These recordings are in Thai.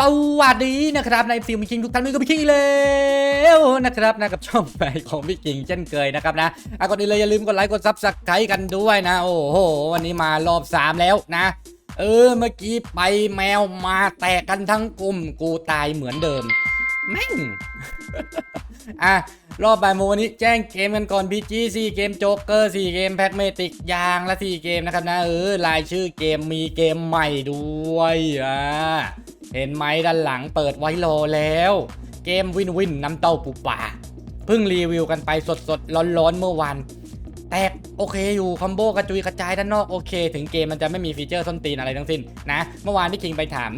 สวัสดีนะครับในฟิล์มคิงทุกท่านมีกับพี่คิงแล้วนะครับนะกับช่องใหม่ของพี่คิงเช่นเคยนะครับนะอะก่อนอื่นเลยอย่าลืมกดไลค์กดซับสไครต์กันด้วยนะ โอ้โห วันนี้มารอบ 3 แล้วนะ เออเมื่อกี้ไปแมวมาแตกกันทั้งกลุ่มกูตายเหมือนเดิมแม่งอะ รอบบ่ายโมงวันนี้แจ้งเกมกันก่อน PG 4เกมโจ๊กเกอร์4เกมแพ็กเมติกยางละ4เกมนะครับนะเออรายชื่อเกมมีเกมใหม่ด้วยอะเห็นไหมด้านหลังเปิดไว้รอแล้ว เกมวินวินน้ำเต้าปูป่าเพิ่งรีวิวกันไปสดสดร้อนร้อนๆ เมื่อวานแตกโอเคอยู่คอมโบกระจุยกระจายด้านนอกโอเค ถึงเกมมันจะไม่มีฟีเจอร์ส้นตีนอะไรทั้งสิ้นนะ เมื่อวานที่คิงไปถาม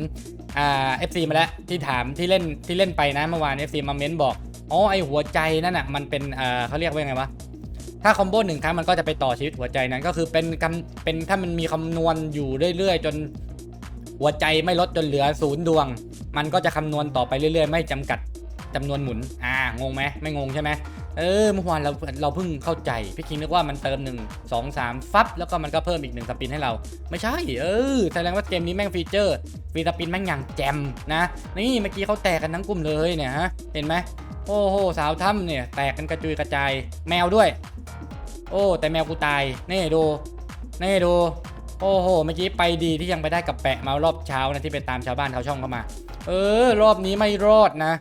เอ่า FC มาแล้วที่ถามที่เล่นที่เล่นไปนะเมื่อวาน FC มาเม้นบอก อ๋อไอหัวใจนั่นน่ะมันเป็นเอ่อเขาเรียกว่าไงวะถ้าคอมโบหนึ่งครั้งมันก็จะไปต่อชีวิตหัวใจนั้นก็คือเป็นคำเป็นถ้ามันมีคำนวณอยู่เรื่อยๆ จนหัวใจไม่ลดจนเหลือศูนย์ดวง มันก็จะคำนวณต่อไปเรื่อย ๆ ไม่จำกัดจำนวนหมุน อ่างงไหมไม่งงใช่ไหมเออเมื่อวานเราเราเพิ่งเข้าใจพี่คิงนึกว่ามันเติม1 2 3ฟับแล้วก็มันก็เพิ่มอีกหนึ่งสปินให้เรา ไม่ใช่ เออแสดงว่าเกมนี้แม่งฟีเจอร์ฟีสปินแม่งอย่างแจมนะนี่เมื่อกี้เขาแตกกันทั้งกลุ่มเลยเนี่ยฮะเห็นไหม โอ้โหสาวถ้ำเนี่ย แตกกันกระจุยกระจาย แมวด้วย โอ้ แต่แมวกูตายนี่ดูนี่ดู โอ้โห เมื่อกี้ไปดีที่ยังไปได้กับแปะมารอบเช้านะที่ไปตามชาวบ้านเขาช่องเข้ามา เออ รอบนี้ไม่รอดนะ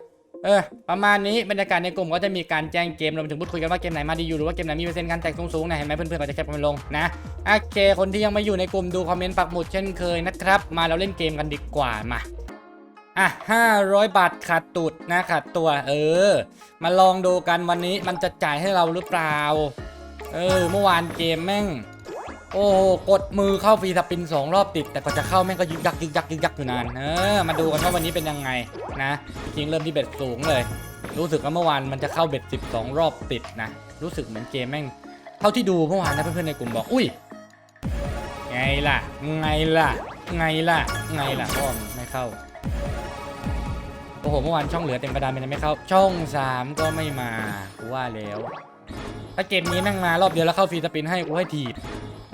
เออประมาณนี้บรรยากาศในกลุ่มก็จะมีการแจ้งเกมรวมถึงพูดคุยกันว่าเกมไหนมาดีอยู่หรือว่าเกมไหนมีเปอร์เซ็นต์การแตกสูงๆนะเห็นไหมเพื่อนๆก็จะแคปกันลงนะโอเค คนที่ยังไม่อยู่ในกลุ่มดูคอมเมนต์ปักหมุดเช่นเคยนะครับ มาเราเล่นเกมกันดีกว่ามา อะ500 บาทขาดตุดนะขาดตัว เออ มาลองดูกันวันนี้มันจะจ่ายให้เราหรือเปล่า เออ เมื่อวานเกมแม่ง โอ้โกดมือเข้าฟรีสปินสองรอบติด แต่ก็จะเข้าแม่งก็ยึกยักยึกยักยึกยักอยู่นาน เออ มาดูกันว่าวันนี้เป็นยังไงนะ จริงเริ่มที่เบ็ดสูงเลย รู้สึกว่าเมื่อวานมันจะเข้าเบ็ด12 รอบติดนะ รู้สึกเหมือนเกมแม่ง เท่าที่ดูเมื่อวานนะเพื่อนๆในกลุ่มบอก อุ้ย ไงล่ะ ไงล่ะ ไงล่ะ ไงล่ะพ่อไม่เข้า โอ้โห เมื่อวานช่องเหลือเต็มกระดานเป็นไม่เข้า ช่อง3ก็ไม่มากูว่าแล้ว ถ้าเกมนี้แม่งมารอบเดียวแล้วเข้าฟรีสปินให้กูให้ถีบ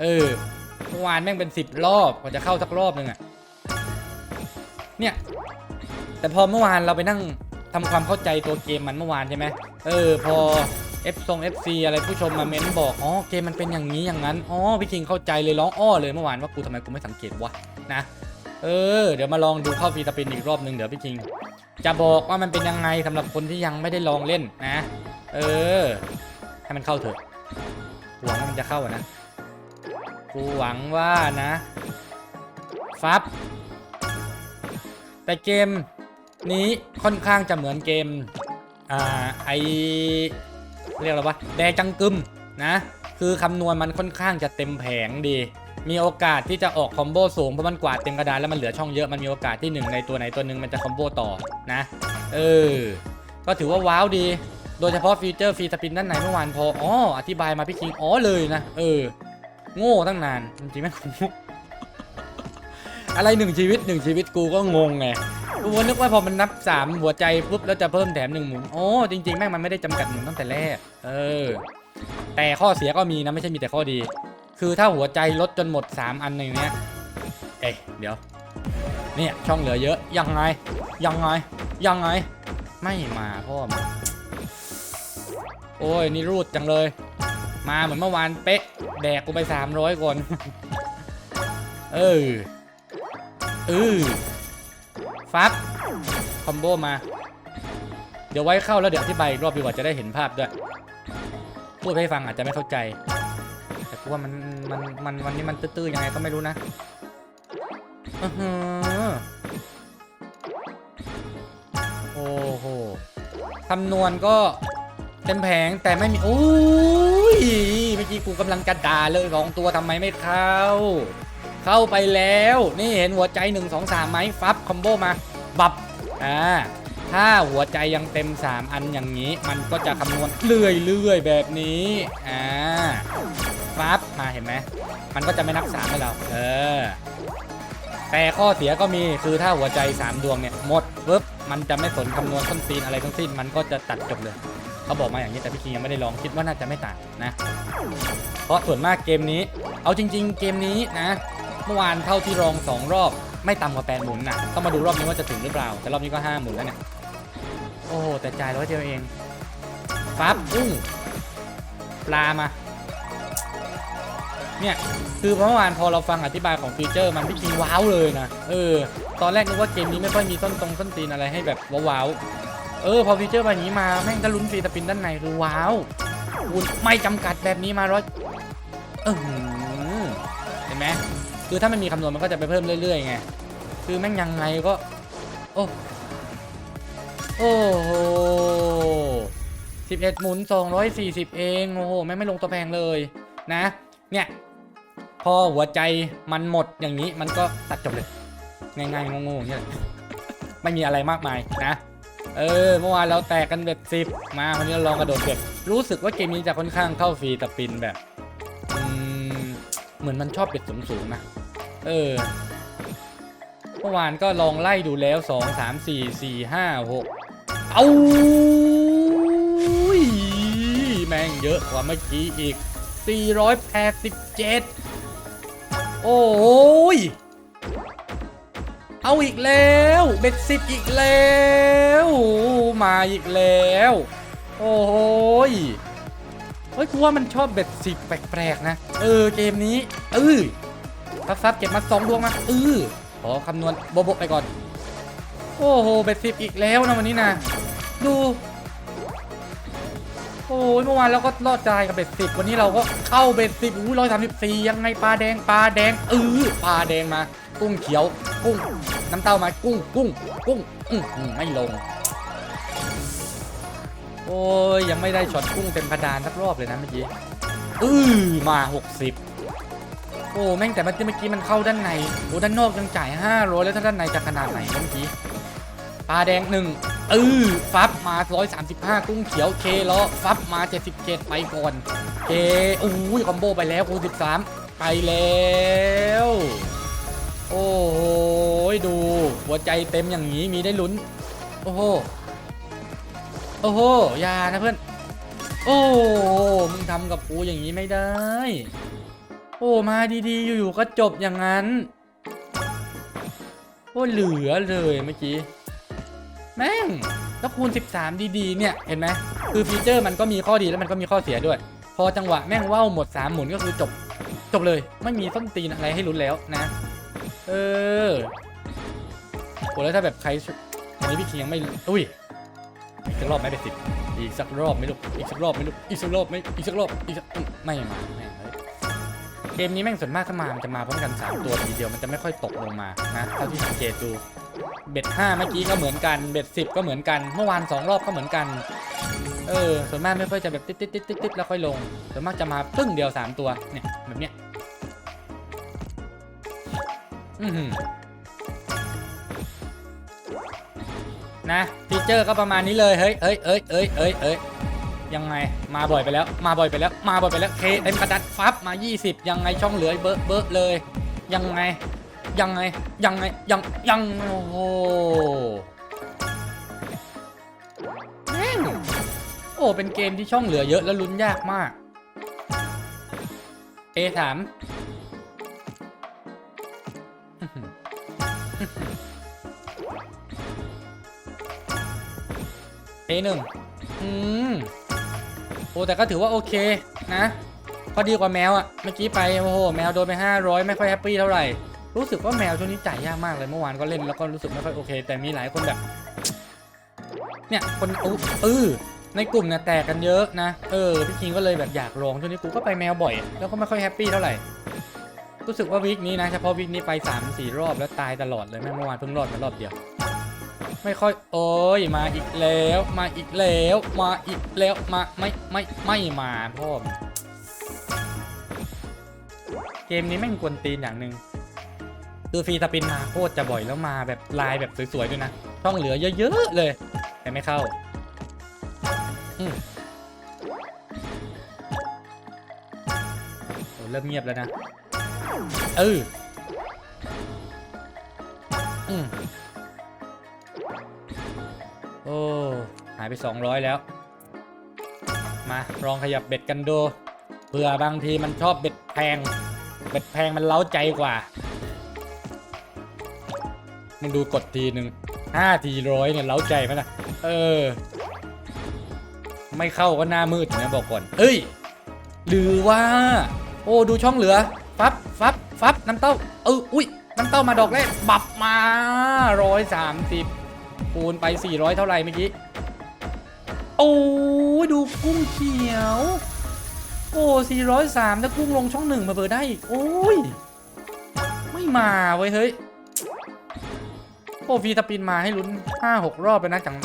เออ เมื่อวานแม่งเป็น10รอบกว่าจะเข้าสักรอบนึงอะเนี่ย แต่พอเมื่อวานเราไปนั่งทำความเข้าใจตัวเกมมันเมื่อวานใช่ไหมเออ พอ F ทรง FC อะไรผู้ชมมาเม้นบอก อ๋อ เกมมันเป็นอย่างนี้อย่างนั้น อ๋อ พี่คิงเข้าใจเลยร้องอ้อเลยเมื่อวานว่ากูทำไมกูไม่สังเกตวะนะ เออ เดี๋ยวมาลองดูเข้าฟรีสปินอีกรอบนึงเดี๋ยวพี่คิง จะบอกว่ามันเป็นยังไงสำหรับคนที่ยังไม่ได้ลองเล่นนะ เออ ให้มันเข้าเถอะหวังว่ามันจะเข้าอะนะกูหวังว่านะ ฟับ แต่เกมนี้ค่อนข้างจะเหมือนเกม อ่า ไอเรียกอะไรวะ แดจังกึมนะ คือคำนวณมันค่อนข้างจะเต็มแผงดี มีโอกาสที่จะออกคอมโบสูงเพราะมันกวาดเต็มกระดานแล้วมันเหลือช่องเยอะมันมีโอกาสที่หนึ่งในตัวไหนตัวหนึ่งมันจะคอมโบต่อนะ เออ ก็ถือว่าว้าวดี โดยเฉพาะฟีเจอร์ฟรีสปินด้านในเมื่อวานพออ๋ออธิบายมาพี่คิงอ๋อเลยนะเออ โง่ตั้งนานจริงๆแม่งกูโง่อะไรหนึ่งชีวิตหนึ่งชีวิตกูก็งงไงกูนึกว่าพอมันนับ 3 หัวใจปุ๊บแล้วจะเพิ่มแถมหนึ่งหมุนโอ๋อจริงๆแม่งมันไม่ได้จำกัดหมุนตั้งแต่แรกเออ แต่ข้อเสียก็มีนะไม่ใช่มีแต่ข้อดี คือถ้าหัวใจลดจนหมด 3 อันอย่างเนี้ย เอ้ยเดี๋ยว เนี่ยช่องเหลือเยอะยังไง ยังไง ยังไง ไม่มาพ่อมงโอ้ย นี่รูดจังเลย มาเหมือนเมื่อวานเป๊ะ แดกกูไป 300คนเออเออฟับคอมโบมา เดี๋ยวไว้เข้าแล้วเดี๋ยวอธิบายอีกรอบดีกว่าจะได้เห็นภาพด้วย พูดให้ฟังอาจจะไม่เข้าใจ ว่ามันมันมันวันนี้มันตื้อๆยังไงก็ไม่รู้นะอื้อหือโอ้โหคำนวณก็เต็มแผงแต่ไม่มีโอ้ยเมื่อกี้กูกำลังจะด่าเลยสองตัวทำไมไม่เข้า เข้าไปแล้ว นี่เห็นหัวใจ1 2 3ไหมฟับคอมโบมา บับ อ่า ถ้าหัวใจยังเต็ม 3 อันอย่างนี้ มันก็จะคำนวณเรื่อยๆแบบนี้ อ่า ฟับมาเห็นไหมมันก็จะไม่นับ3ให้เรา เออ แต่ข้อเสียก็มีคือถ้าหัวใจ 3 ดวงเนี่ยหมดปุ๊บมันจะไม่สนคำนวณต้นตีนอะไรทั้งสิ้นมันก็จะตัดจบเลย เขาบอกมาอย่างนี้แต่พี่คิงยังไม่ได้ลองคิดว่าน่าจะไม่ต่างนะ เพราะส่วนมากเกมนี้ เอาจริง ๆ เกมนี้นะ เมื่อวานเท่าที่ลองสองรอบไม่ต่ำกว่าแปดหมุนนะต้องมาดูรอบนี้ว่าจะถึงหรือเปล่า แต่รอบนี้ก็ห้าหมุนแล้วเนี่ยโอ้แต่จ่ายร้อยเดียวเองฟับอุ้งปลามา เนี่ยคือเมื่อวานพอเราฟังอธิบายของฟีเจอร์มันพี่คิงว้าวเลยนะเออ ตอนแรกนึกว่าเกมนี้ไม่ค่อยมีต้นตรงต้นตีนอะไรให้แบบว้าวเออพอฟีเจอร์แบบนี้มาแม่งก็ลุ้นฟรีสปินด้านในคือว้าวคุณไม่จำกัดแบบนี้มาร้อยเออหือเห็นไหมคือถ้ามันมีคำนวณมันก็จะไปเพิ่มเรื่อยๆไงคือแม่งยังไงก็ โอ้โอ้โหสิบเอ็ดหมุนสองร้อยสี่สิบเองโอ้โหแม่งไม่ลงตัวแพงเลยนะ เนี่ย พอหัวใจมันหมดอย่างนี้มันก็ตัดจบเลยง่ายๆงงๆอย่างเงี้ยไม่มีอะไรมากมายนะ เออเมื่อวานเราแตกกันเบ็ดสิบมาวันนี้เราลองกระโดดเบ็ดรู้สึกว่าเกมนี้จะค่อนข้างเข้าฟรีแต่ปินแบบอืมเหมือนมันชอบเบ็ดสูงๆนะเออเมื่อวานก็ลองไล่ดูแล้ว2 3 4 4 5 6เอาอุ้ยแม่งเยอะกว่าเมื่อกี้อีก 487 โอ้ย เอาอีกแล้ว เบ็ดสิบอีกแล้ว มาอีกแล้ว โอ้ยเฮ้ยกูว่ามันชอบเบ็ดสิบแปลกๆนะ เออเกมนี้ เออซับซับเก็บมาสองดวงมาเออขอคำนวณโบโบไปก่อน โอ้โหเบ็ดสิบอีกแล้วนะวันนี้นะ ดู โอ้ยเมื่อวานเราก็รอดใจกับเบ็ดสิบวันนี้เราก็เข้าเบ็ดสิบอุ้ร้อยสามสิบสี่ยังไงปลาแดงปลาแดงเออปลาแดงมา กุ้งเขียว กุ้ง น้ำเต้ามากุ้งกุ้ง กุ้งอืมไม่ลง โอ้ยยังไม่ได้ช็อตกุ้งเต็มกระดานสักรอบเลยนะเมื่อกี้อือมาหกสิบโอ้แม่งแต่เมื่อกี้เมื่อกี้มันเข้าด้านในโอ้ด้านนอกยังจ่ายห้าร้อยแล้วถ้าด้านในจะขนาดไหนเมื่อกี้ปลาแดงหนึ่ง เออฟับมา 135 กุ้งเขียวเคล้อฟับมา 77 ไปก่อนเคอุ้ยคอมโบไปแล้วคู13 ไปแล้ว โอ้โหดู หัวใจเต็มอย่างนี้มีได้ลุ้น โอ้โห โอ้โหอยานะเพื่อน โอ้มึงทำกับกูอย่างนี้ไม่ได้ โอ้มาดีๆ อยู่ๆก็จบอย่างนั้น โอ้เหลือเลยเมื่อกี้ แม่งแล้วคูณ 13 ดีๆ เนี่ย เห็นไหมคือฟีเจอร์มันก็มีข้อดีแล้วมันก็มีข้อเสียด้วย พอจังหวะแม่งว่าวหมด 3 หมุนก็คือจบ จบเลย ไม่มีต้นตีนอะไรให้ลุ้นแล้วนะ เออโหแล้วถ้าแบบใครอันนี้พี่คิงยังไม่ อุ้ย อีกสักรอบไหมไปสิบอีกสักรอบไหม่ลูก อีกสักรอบไหม่ลูก อีกสักรอบไหมอีกสักรอบ อีกสักไม่มาแม่งเลยเกมนี้แม่งส่วนมากถ้ามามันจะมาพร้อมกัน 3 ตัวทีเดียวมันจะไม่ค่อยตกลงมานะเท่าที่สังเกตดู เบ็ด5เมื่อกี้ก็เหมือนกัน เบ็ด10ก็เหมือนกัน เมื่อวาน2รอบก็เหมือนกัน เออ ส่วนมากไม่ค่อยจะแบบติดติดติดติดติดแล้วค่อยลง ส่วนมากจะมาปึ้งเดียว3ตัว เนี่ย แบบเนี้ย อือนะฟีเจอร์ก็ประมาณนี้เลย เฮ้ยเอ้ยเอ้ยเอ้ยเอ้ยเอ้ยยังไง มาบ่อยไปแล้ว มาบ่อยไปแล้ว มาบ่อยไปแล้ว เคเต็มกระดัดฟับมา 20 ยังไงช่องเหลือเบอะเบอะเลย ยังไง ยังไง ยังไง ยัง ยัง โอ้โหแม่งโอ้ เป็นเกมที่ช่องเหลือเยอะแล้วลุ้นยากมาก เอถามเอหนึ่งอืม โอ้ แต่ก็ถือว่าโอเคนะพอดีกว่าแมวอะเมื่อกี้ไป โอ้โห แมวโดนไป 500 ไม่ค่อยแฮปปี้เท่าไหร่ รู้สึกว่าแมวช่วงนี้จ่ายยากมากเลยเมื่อวานก็เล่นแล้วก็รู้สึกไม่ค่อยโอเค แต่มีหลายคนแบบ เนี่ยคนเออในกลุ่มเนี่ยแตกกันเยอะนะเออพี่คิงก็เลยแบบอยากลองช่วงนี้กูก็ไปแมวบ่อย แล้วก็ไม่ค่อยแฮปปี้เท่าไหร่รู้สึกว่าวีคนี้นะเฉพาะวีคนี้ไป3ามสี่รอบแล้วตายตลอดเลยแม่เมื่อวานเพิ่งรอดมารอบเดียว ไม่ค่อยโอ้ยมาอีกแล้วมาอีกแล้วมาอีกแล้วมาไม่ไม่ไม่มาพ่อเกมนี้แม่งกวนตีนอย่างหนึ่ง คือฟรีสปินมาโคตรจะบ่อยแล้วมาแบบลายแบบสวยๆด้วยนะช่องเหลือเยอะๆเลย แต่ไม่เข้าโอ้เริ่มเงียบแล้วนะ เอออืมโอ้ หายไป 200 แล้ว มา ลองขยับเบ็ดกันดูเผื่อบางทีมันชอบเบ็ดแพง เบ็ดแพงมันเล้าใจกว่า มึงดูกดทีหนึ่งห้าทีร้อยเนี่ยเล้าใจไหมนะเออ ไม่เข้าก็หน้ามืดนะบอกก่อน เอ้ย หรือว่า โอ้ดูช่องเหลือ ฟับฟับฟับน้ำเต้า เอออุ้ยน้ำเต้ามาดอกแรก บับมาร้อยสามสิบคูณไปสี่ร้อยเท่าไหร่เมื่อกี้ โอ้ดูกุ้งเขียว โอ้สี่ร้อยสามถ้ากุ้งลงช่องหนึ่งมาเบอร์ได้อีก โอ้ย ไม่มาเว้ยเฮ้ย โอ้ฟีตาปินมาให้ลุ้นห้าหกรอบไปนะจัง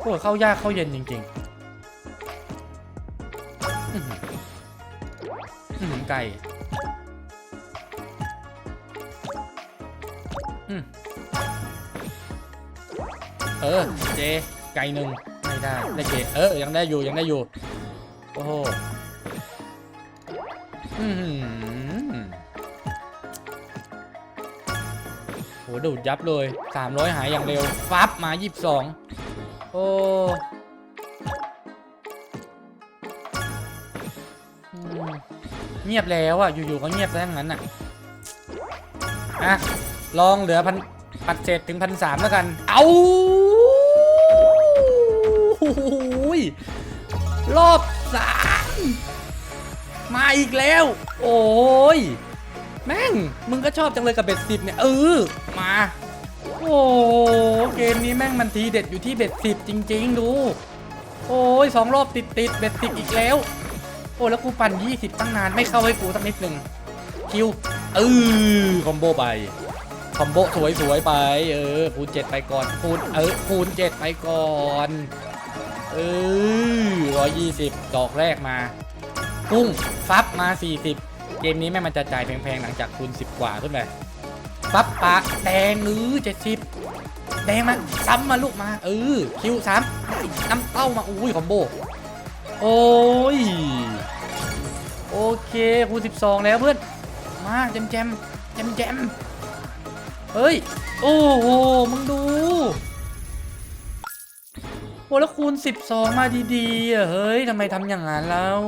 โอ้เข้ายากเข้าเย็นจริงๆอื้อหืออื้อหือไก่อืมเออ เจ ไก่หนึ่งไม่ได้ได้เจ เออ ยังได้อยู่ ยังได้อยู่ โอ้โห อือ หือโหดูดยับเลย 300 หายอย่างเร็ว ฟับมา 22 โอ้อืมเงียบแล้วอะ อยู่ๆก็เงียบซะอย่างนั้นอะ อะ ลองเหลือพันปัดเศษถึงพันสามแล้วกัน เอาโอ้โหยรอบสามมาอีกแล้ว โอ้ย แม่ง มึงก็ชอบจังเลยกับเบ็ดสิบเนี่ย เออ มา โอ้เกมนี้แม่งมันทีเด็ดอยู่ที่เบ็ดสิบจริง ๆ ดู โอ้ยสองรอบติดติดเบ็ดสิบอีกแล้ว โอ้แล้วกูปั่นยี่สิบตั้งนานไม่เข้าให้กูสักนิดหนึ่งคิวเออคอมโบไปคอมโบสวยๆไป เออคูณเจ็ดไปก่อนคูณเออคูณเจ็ดไปก่อนเออร้อยยี่สิบดอกแรกมากุ้งฟับมาสี่สิบเกมนี้แม่งมันจะจ่ายแพงๆหลังจากคูณสิบกว่าขึ้นไป ปั๊บปะแดงเออเจ็ดสิบแดงมาซ้ำมาลูกมา เออคิวสามน้ำเต้ามาอุ้ยคอมโบ โอ้ย โอเคคูณสิบสองแล้วเพื่อน มาแจมแจมแจมแจมเฮ้ย โอ้โห มึงดูโอ้แล้วคูณ 12 มาดีๆอะเฮ้ยทำไมทำอย่างนั้นแล้ว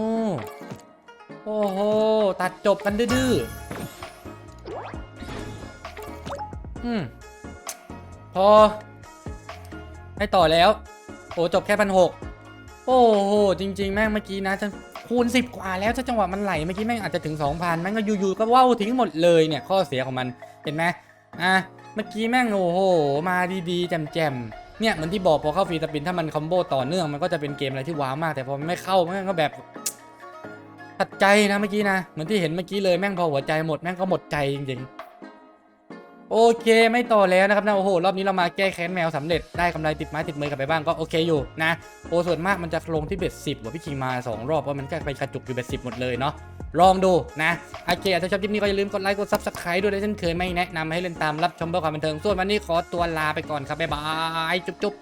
โอ้โห ตัดจบกันดื้อๆ อืม พอให้ต่อแล้ว โอ้จบแค่พันหกโอ้โห จริง ๆ แม่งเมื่อกี้นะจะคูณ 10 กว่าแล้วถ้าจังหวะมันไหลเมื่อกี้แม่งอาจจะถึง 2,000แม่งก็อยู่ๆก็ว่าวทิ้งหมดเลยเนี่ย ข้อเสียของมันเห็นไหมอะเมื่อกี้แม่งโอ้โห มาดีๆแจ่มๆเนี่ยเหมือนที่บอกพอเข้าฟรีสปินถ้ามันคอมโบต่อเนื่องมันก็จะเป็นเกมอะไรที่ว้าวมาก แต่พอไม่เข้าแม่งก็แบบตัดใจนะเมื่อกี้นะเหมือนที่เห็นเมื่อกี้เลยแม่งพอหัวใจหมดแม่งก็หมดใจจริงๆ โอเคไม่ต่อแล้วนะครับนะโอ้โหรอบนี้เรามาแก้แค้นแมวสำเร็จได้กำไรติดไม้ติดมือกลับไปบ้างก็โอเคอยู่นะโอ้ส่วนมากมันจะลงที่เบ็ดสิบว่าพี่คิงมาสองรอบเพราะมันก็ไปกระจุกอยู่เบ็ดสิบหมดเลยเนาะลองดูนะโอเคถ้าชอบคลิปนี้ก็อย่าลืมกดไลค์กดซับสไครต์ด้วยนะเช่นเคยไม่แนะนำให้เล่นตามรับชมเพื่อความบันเทิงส่วนวันนี้ขอตัวลาไปก่อนครับบ๊ายบายจุ๊บ